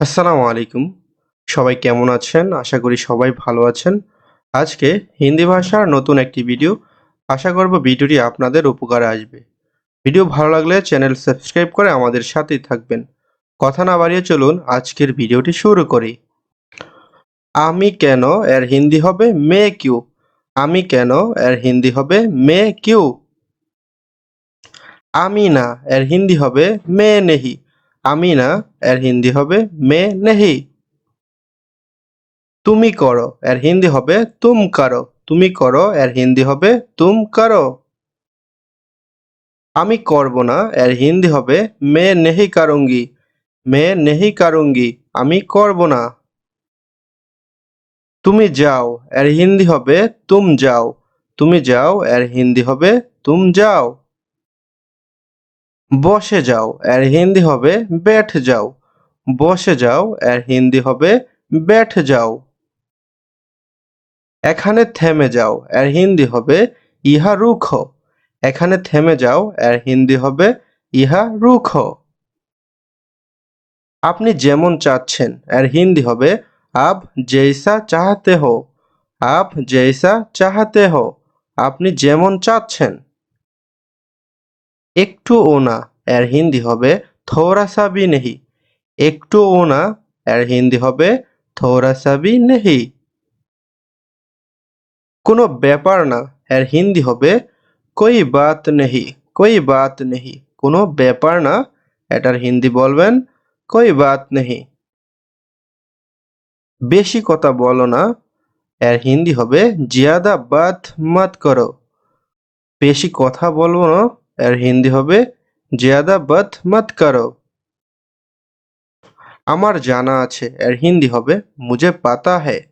আসসালামু আলাইকুম। সবাই কেমন আছেন? আশা করি সবাই ভালো আছেন। আজকে হিন্দি ভাষার নতুন একটি ভিডিও। আশা করব ভিডিওটি আপনাদের উপকারে আসবে। ভিডিও ভালো লাগলে চ্যানেল সাবস্ক্রাইব করে আমাদের সাথেই থাকবেন। কথা না বাড়িয়ে চলুন আজকের ভিডিওটি শুরু করি। আমি কেন এর হিন্দি হবে মে কিউ? আমি কেন এর হিন্দি হবে মে কিউ? আমি না, এর হিন্দি হবে মে নেহি। আমি না, এর হিন্দি হবে মে নেহি। তুমি করো, এর হিন্দি হবে তুম করো। তুমি করো, এর হিন্দি হবে তুম করো। আমি করব না, এর হিন্দি হবে মে নেহি কারুঙ্গি। মে নেহি কারুঙ্গি, আমি করব না। তুমি যাও, এর হিন্দি হবে তুম যাও। তুমি যাও, এর হিন্দি হবে তুম যাও। বসে যাও, এর হিন্দি হবে বেঠ যাও। বসে যাও, এর হিন্দি হবে বেঠ যাও। এখানে থেমে যাও, এর হিন্দি হবে ইহা রুখ। এখানে থেমে যাও, এর হিন্দি হবে ইহা রুখ। আপনি যেমন চাচ্ছেন, এর হিন্দি হবে আপ জৈসা চাহাতে হো আপ জৈসা চাহাতে হো। আপনি যেমন চাচ্ছেন। একটু ওনা এর হিন্দি হবে থোড়া সা ভি নেহি। একটু ওনা এর হিন্দি হবে থোড়া সা ভি নেহি। কোনো ব্যাপার না, এর হিন্দি হবে কই বাত নেহি, কই বাত নেহি। কোনো ব্যাপার না, এটার হিন্দি বলবেন কই বাত নেহি। বেশি কথা বলো না, এর হিন্দি হবে জিয়াদা বাত মাত করো। বেশি কথা বলব না এর হিন্দি হবে জিয়াদা বাত মত করো। আমার জানা আছে এর হিন্দি হবে মুঝে পাতা হ্যায়।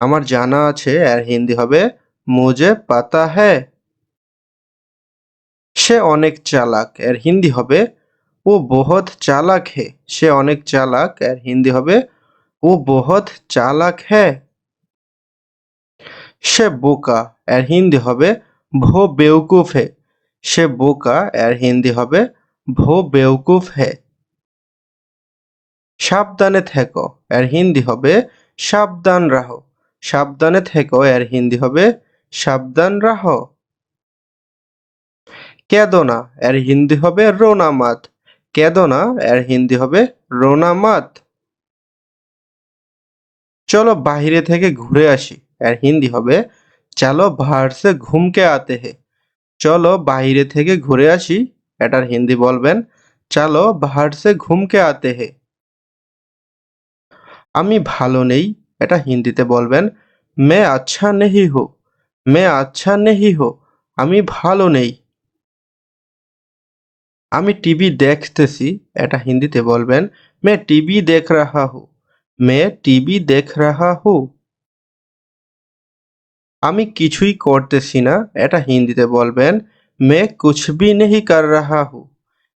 আমার জানা আছে এর হিন্দি হবে মুঝে পাতা হ্যায়। সে অনেক চালাক, এর হিন্দি হবে ও বহুত চালাক হে সে অনেক চালাক, এর হিন্দি হবে ও বহুত চালাক হ্যায়। সে বোকা, এর হিন্দি হবে ভো বেউকুফ হে সে বোকা, এর হিন্দি হবে, ভো বেউকুফ হে। সাবধানে থেকো, এর হিন্দি হবে, সাবধান রাহো। সাবধানে থেকো, এর হিন্দি হবে, সাবধান রাহো। কেদনা এর হিন্দি হবে, রোনা মাত। কেদো এর হিন্দি হবে, রোনা মাত। চলো বাহিরে থেকে ঘুরে আসি, এর হিন্দি হবে, চলো বাহার সে ঘুমকে আতে হে। চলো বাইরে থেকে ঘুরে আসি। এটার হিন্দি বলবেন, চলো বাহার সে ঘুমকে আতে হে। আমি ভালো নেই, এটা হিন্দিতে বলবেন, মে আচ্ছা নেহি হো, মে আচ্ছা নেহি হো, আমি ভালো নেই। আমি টিভি দেখতেছি, এটা হিন্দিতে বলবেন, মে টিভি দেখ রাহা হু, মে টিভি দেখ রাহা হু। আমি কিছুই করতেছি না। এটা হিন্দিতে বলবেন, মে কুছ ভি নেহি কর রাহা হু।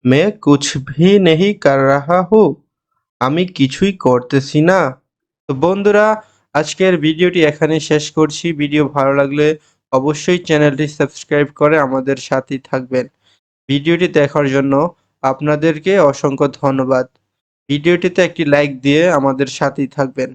মে কুছ ভি নেহি কর রাহা হু। আমি কিছুই করতেছি না। তো বন্ধুরা, আজকের ভিডিওটি এখানে শেষ করছি। ভিডিও ভালো লাগলে অবশ্যই চ্যানেলটি সাবস্ক্রাইব করে আমাদের সাথেই থাকবেন। ভিডিওটি দেখার জন্য আপনাদেরকে অসংখ্য ধন্যবাদ। ভিডিওটিতে একটি লাইক দিয়ে আমাদের সাথেই থাকবেন।